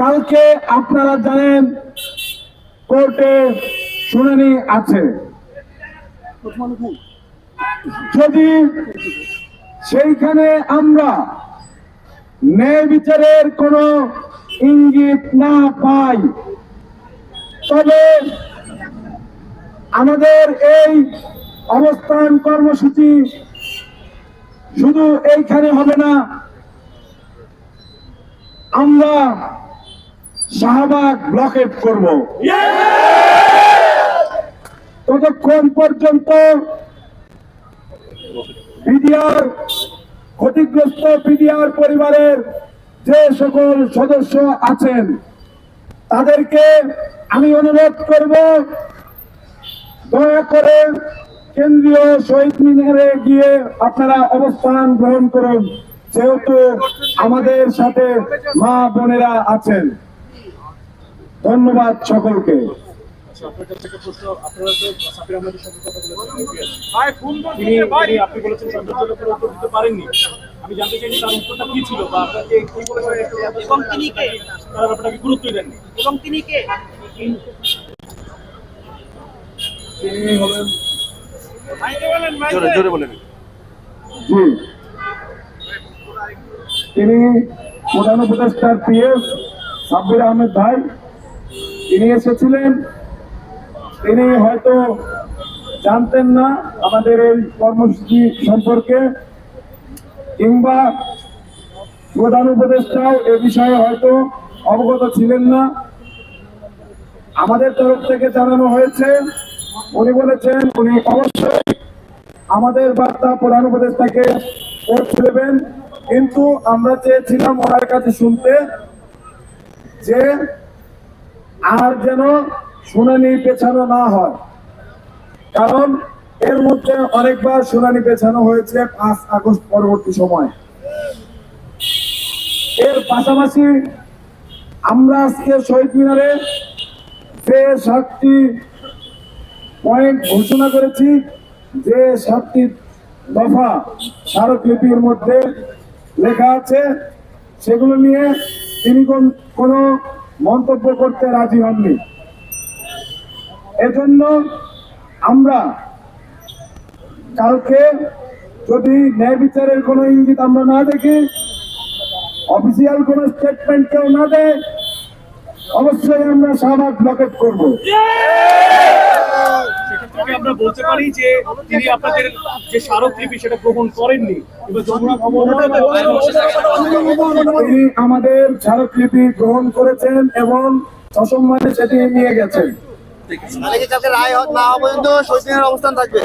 কালকে আপনারা জানেন কোর্টে শুনানি আছে। যদি সেইখানে আমরা ন্যায় বিচারের কোন ইঙ্গিত না পাই, তবে আমাদের এই অবস্থান কর্মসূচি শুধু এইখানে হবে না আমরা শাহবাগ ব্লকেট করব। ততক্ষণ পর্যন্ত বিডিআর ক্ষতিগ্রস্ত বিডিআর পরিবারের যে সকল সদস্য আছেন, তাদেরকে আমি অনুরোধ করব, দয়া করে কেন্দ্রীয় শহীদ মিনারে গিয়ে আপনারা অবস্থান গ্রহণ করুন। যেহেতু আমাদের সাথে মা বোনেরা আছেন। ধন্যবাদ সকলকে। আচ্ছা, আপনার কাছে একটা প্রশ্ন আপনারা তো সাবির আহমেদের সাথে কথা বলেছেন ভাই ফোন তো তিনি তিনি আপনি বলেছেন সৌন্দর্যের উপর দিতে পারেননি। আমি জানতে চাইছি তার উত্তরটা কি ছিল বা আপনাকে কি বলেছেন এবং তিনি কে? তারা আপনাকে গুরুত্বই দেননি। এবং তিনি কে? তিনি হলেন জোরে জোরে বলেন জি। তিনি প্রধান উপদেষ্টার পিএস সাব্বির আহমেদ ভাই। তিনি এসেছিলেন। তিনি হয়তো জানতেন না আমাদের এই কর্মসূচি সম্পর্কে, কিংবা প্রধান উপদেষ্টাও এ বিষয়ে হয়তো অবগত ছিলেন না। আমাদের তরফ থেকে জানানো হয়েছে, উনি বলেছেন, উনি অবশ্যই আমাদের বার্তা প্রধান উপদেষ্টাকে পৌঁছে দেবেন। কিন্তু আমরা চেয়েছিলাম ওনার কাছে শুনতে যে আর যেন শুনানি পেছানো না হয়। কারণ এর মধ্যে অনেকবার শুনানি পেছানো হয়েছে পাঁচ আগস্ট পরবর্তী সময়। এর পাশাপাশি আমরা আজকে শহীদ মিনারে যে সাতটি পয়েন্ট ঘোষণা করেছি, যে সাতটি দফা স্মারকলিপির মধ্যে লেখা আছে, সেগুলো নিয়ে তিনি কোন- মন্তব্য করতে রাজি হননি। এজন্য আমরা কালকে যদি ন্যায় বিচারের কোনো ইঙ্গিত আমরা না দেখি, অফিসিয়াল কোনো স্টেটমেন্ট কেউ না দেয়, অবশ্যই আমরা শাহবাগ ব্লকেট করব। সেক্ষেত্রে আমরা বলতে পারি যে তিনি আপনাদের যে স্মারক স্মারকলিপি সেটা গ্রহণ করেননি। তিনি আমাদের স্মারকলিপি গ্রহণ করেছেন এবং সসম্মানে সেটি নিয়ে গেছেন। রায় না পর্যন্ত শহীদ অবস্থান থাকবে?